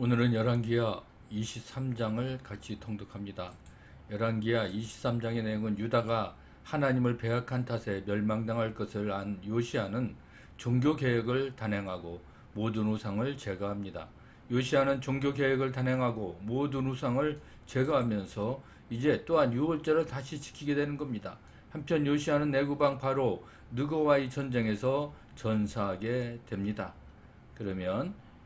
오늘은 열왕기하 23장을 같이 통독합니다. 열왕기하 23장의 내용은 유다가 하나님을 배약한 탓에 멸망당할 것을 안 요시아는 종교 개혁을 단행하고 모든 우상을 제거합니다. 요시아는 종교 개혁을 단행하고 모든 우상을 제거하면서 이제 또한 유월절을 다시 지키게 되는 겁니다. 한편 요시아는 내구방 바로 느고와의 전쟁에서 전사하게 됩니다. 그러면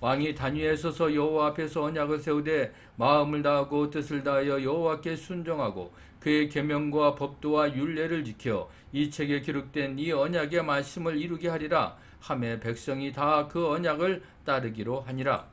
왕이 단위에 서서 여호와 앞에서 언약을 세우되 마음을 다하고 뜻을 다하여 여호와께 순종하고 그의 계명과 법도와 율례를 지켜 이 책에 기록된 이 언약의 말씀을 이루게 하리라. 함에 백성이 다 그 언약을 따르기로 하니라.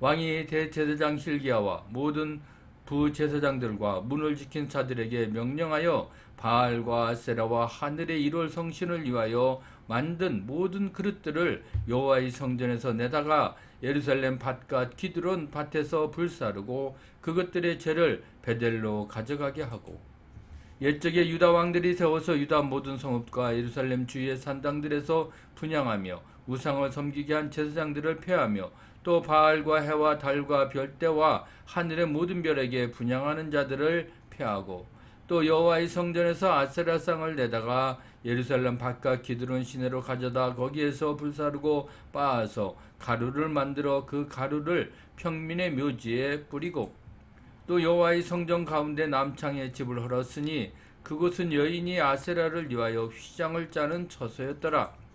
왕이 대제사장 hil기야와 모든 부제사장들과 문을 지킨 자들에게 명령하여 바알과 세라와 하늘의 일월 성신을 위하여 만든 모든 그릇들을 여호와의 성전에서 내다가 예루살렘 밭과 기드론 밭에서 불사르고 그것들의 죄를 베델로 가져가게 하고 옛적에 유다 왕들이 세워서 유다 모든 성읍과 예루살렘 주위의 산당들에서 분양하며 우상을 섬기게 한 제사장들을 폐하며 또 바알과 해와 달과 별대와 하늘의 모든 별에게 분양하는 자들을 폐하고 또 여호와의 성전에서 아세라상을 내다가 예루살렘 바깥 기드론 시내로 가져다 거기에서 불사르고 빻아서 가루를 만들어 그 가루를 평민의 묘지에 뿌리고 또 여호와의 성전 가운데 남창에 집을 헐었으니 그곳은 여인이 아세라를 위하여 휘장을 짜는 처소였더라.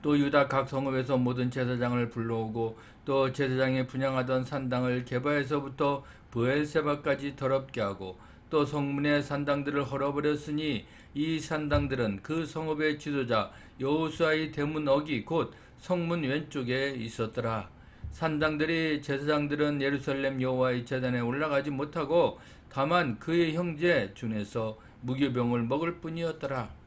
또 유다 각 성읍에서 모든 제사장을 불러오고 또 제사장이 분양하던 산당을 개바에서부터 부엘세바까지 더럽게 하고 또 성문의 산당들을 헐어버렸으니 이 산당들은 그 성읍의 지도자 여호수아의 대문 어기 곧 성문 왼쪽에 있었더라. 산당들이 제사장들은 예루살렘 여호와의 제단에 올라가지 못하고 다만 그의 형제 중에서 무교병을 먹을 뿐이었더라.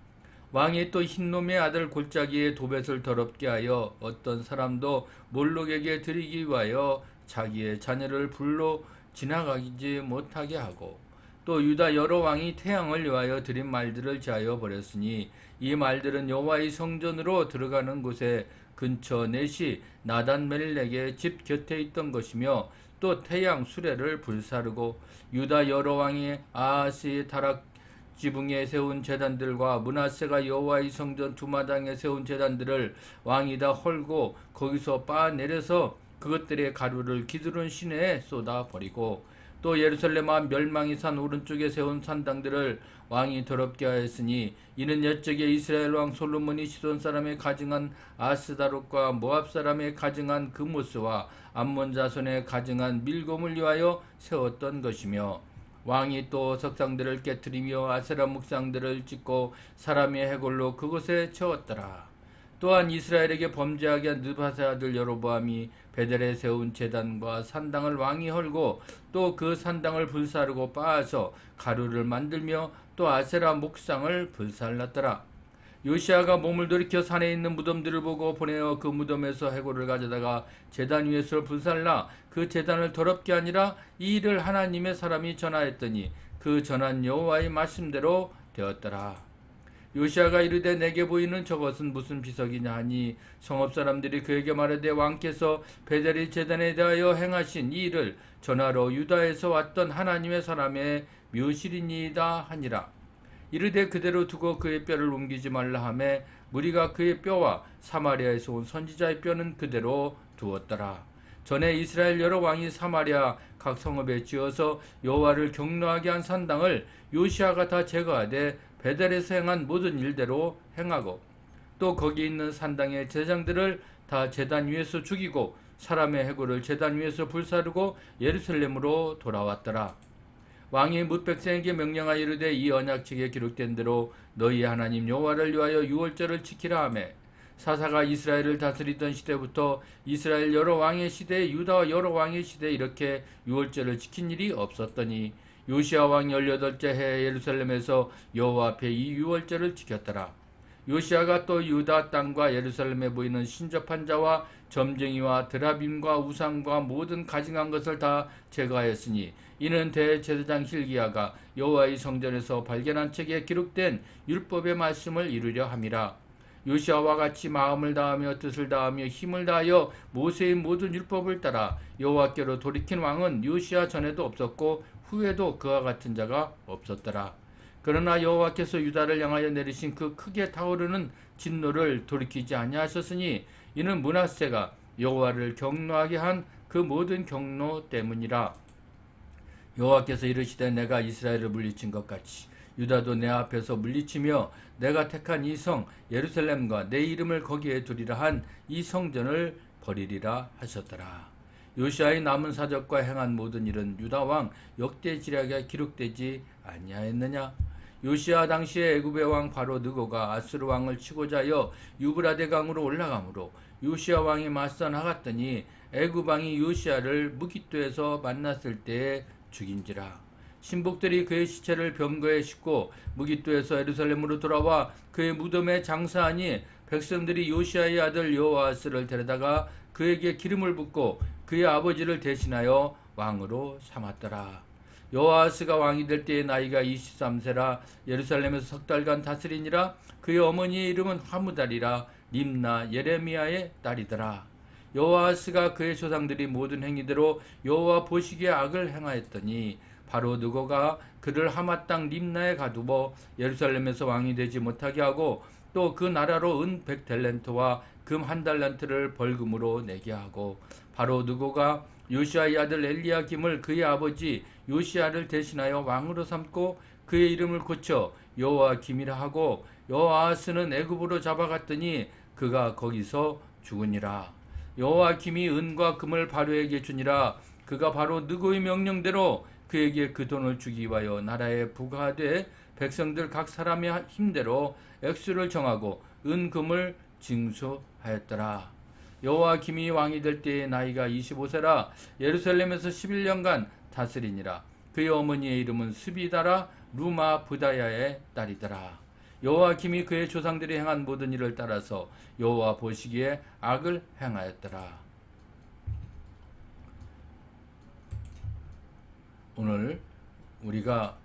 왕이 또 흰놈의 아들 골짜기에 도벳을 더럽게 하여 어떤 사람도 몰록에게 드리기 위하여 자기의 자녀를 불로 지나가지 못하게 하고 또 유다 여러 왕이 태양을 위하여 드린 말들을 제하여 버렸으니 이 말들은 여호와의 성전으로 들어가는 곳에 근처 넷이 나단 멜렉의 집 곁에 있던 것이며 또 태양 수레를 불사르고 유다 여러 왕이 아하스의 타락 지붕에 세운 제단들과 문하세가 여호와의 성전 두 마당에 세운 제단들을 왕이 다 헐고 거기서 빻아 내려서 그것들의 가루를 기드론 시내에 쏟아 버리고 또 예루살렘과 멸망이 산 오른쪽에 세운 산당들을 왕이 더럽게 하였으니 이는 옛적에 이스라엘 왕 솔로몬이 시돈 사람의 가증한 아스다롯과 모압 사람의 가증한 그모스와 암몬 자손의 가증한 밀곰을 위하여 세웠던 것이며 왕이 또 석상들을 깨뜨리며 아세라 묵상들을 짓고 사람의 해골로 그곳에 채웠더라. 또한 이스라엘에게 범죄하게 한 느바세 아들 여로보암이 베델에 세운 제단과 산당을 왕이 헐고 또 그 산당을 불사르고 빻아서 가루를 만들며 또 아세라 목상을 불살랐더라. 요시아가 몸을 돌이켜 산에 있는 무덤들을 보고 보내어 그 무덤에서 해골을 가져다가 제단 위에서 불살라 그 제단을 더럽게 하니라 이 일을 하나님의 사람이 전하였더니 그 전한 여호와의 말씀대로 되었더라. 요시아가 이르되 내게 보이는 저것은 무슨 비석이냐 하니 성읍 사람들이 그에게 말하되 왕께서 베델의 제단에 대하여 행하신 이 일을 전하러 유다에서 왔던 하나님의 사람의 묘실이니이다 하니라. 이르되 그대로 두고 그의 뼈를 옮기지 말라 하매 무리가 그의 뼈와 사마리아에서 온 선지자의 뼈는 그대로 두었더라. 전에 이스라엘 여러 왕이 사마리아 각 성읍에 지어서 여호와를 경노하게 한 산당을 요시아가 다 제거하되 베델에서 행한 모든 일대로 행하고 또 거기 있는 산당의 제장들을 다 제단 위에서 죽이고 사람의 해골을 제단 위에서 불사르고 예루살렘으로 돌아왔더라. 왕이 뭇 백성에게 명령하여 이르되 이 언약 책에 기록된 대로 너희 하나님 여호와를 위하여 유월절을 지키라 하매 사사가 이스라엘을 다스리던 시대부터 이스라엘 여러 왕의 시대, 유다 여러 왕의 시대 이렇게 유월절을 지킨 일이 없었더니 요시아 왕 18째 해 예루살렘에서 여호와 앞에 이 유월절을 지켰더라. 요시아가 또 유다 땅과 예루살렘에 보이는 신접한 자와 점쟁이와 드라빔과 우상과 모든 가증한 것을 다 제거하였으니 이는 대제사장 힐기야가 여호와의 성전에서 발견한 책에 기록된 율법의 말씀을 이루려 함이라. 요시아와 같이 마음을 다하며 뜻을 다하며 힘을 다하여 모세의 모든 율법을 따라 여호와께로 돌이킨 왕은 요시아 전에도 없었고 후에도 그와 같은 자가 없었더라. 그러나 여호와께서 유다를 향하여 내리신 그 크게 타오르는 진노를 돌이키지 아니하셨으니 이는 문하세가 여호와를 경노하게 한 그 모든 경노 때문이라. 여호와께서 이르시되 내가 이스라엘을 물리친 것 같이 유다도 내 앞에서 물리치며 내가 택한 이 성 예루살렘과 내 이름을 거기에 두리라 한 이 성전을 버리리라 하셨더라. 요시아의 남은 사적과 행한 모든 일은 유다 왕 역대 지략에 기록되지 아니하였느냐? 요시아 당시에 애굽의 왕 바로 느고가 아스르 왕을 치고자 하여 유브라데 강으로 올라가므로 요시아 왕이 맞서 나갔더니 애굽 왕이 요시아를 무기토에서 만났을 때에 죽인지라. 신복들이 그의 시체를 병거에 싣고 무기토에서 예루살렘으로 돌아와 그의 무덤에 장사하니 백성들이 요시아의 아들 여호아스를 데려다가 그에게 기름을 붓고 그의 아버지를 대신하여 왕으로 삼았더라. 여호아스가 왕이 될 때의 나이가 23세라 예루살렘에서 석 달간 다스리니라 그의 어머니의 이름은 하무달이라 림나 예레미야의 딸이더라. 여호아스가 그의 조상들이 모든 행위대로 여호와 보시기에 악을 행하였더니 바로 누고가 그를 하마 땅 림나에 가두어 예루살렘에서 왕이 되지 못하게 하고 또 그 나라로 은백 델렌트와 금 한 달란트를 벌금으로 내게 하고 바로 누고가 요시아의 아들 엘리야김을 그의 아버지 요시아를 대신하여 왕으로 삼고 그의 이름을 고쳐 여호와김이라 하고 여호아스는 애굽으로 잡아갔더니 그가 거기서 죽으니라 여호와김이 은과 금을 바로에게 주니라 그가 바로 느고의 명령대로 그에게 그 돈을 주기 위하여 나라에 부과하되 백성들 각 사람의 힘대로 액수를 정하고 은금을 징수하였더라. 여호와 김이 왕이 될 때의 나이가 25세라 예루살렘에서 11년간 다스리니라. 그의 어머니의 이름은 스비다라 루마 부다야의 딸이더라. 여호와 김이 그의 조상들이 행한 모든 일을 따라서 여호와 보시기에 악을 행하였더라. 오늘 우리가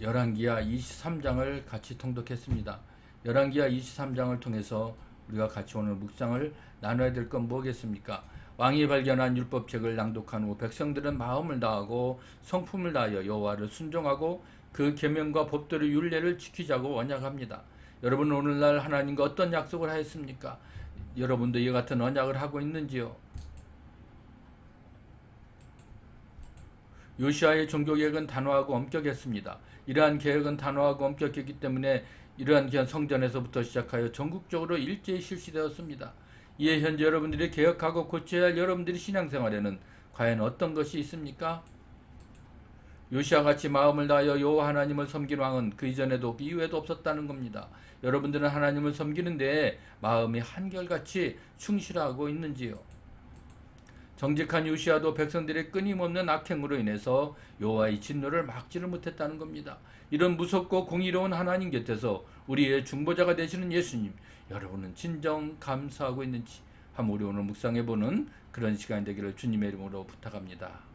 열왕기하 23장을 같이 통독했습니다. 열왕기하 23장을 통해서 우리가 같이 오늘 묵상을 나눠야 될 건 뭐겠습니까? 왕이 발견한 율법책을 낭독한 후 백성들은 마음을 다하고 성품을 다하여 여호와를 순종하고 그 계명과 법도의 율례를 지키자고 언약합니다. 여러분 오늘날 하나님과 어떤 약속을 하였습니까? 여러분도 이와 같은 언약을 하고 있는지요? 요시아의 종교 계획은 단호하고 엄격했습니다. 이러한 계획은 단호하고 엄격했기 때문에 이러한 기한 성전에서부터 시작하여 전국적으로 일제히 실시되었습니다. 이에 현재 여러분들이 개혁하고 고쳐야 할 여러분들의 신앙생활에는 과연 어떤 것이 있습니까? 요시아 같이 마음을 다하여 여호와 하나님을 섬긴 왕은 그 이전에도 그 이후에도 없었다는 겁니다. 여러분들은 하나님을 섬기는데 마음이 한결같이 충실하고 있는지요? 정직한 요시아도 백성들의 끊임없는 악행으로 인해서 여호와의 진노를 막지를 못했다는 겁니다. 이런 무섭고 공의로운 하나님 곁에서 우리의 중보자가 되시는 예수님, 여러분은 진정 감사하고 있는지 우리 오늘 묵상해 보는 그런 시간이 되기를 주님의 이름으로 부탁합니다.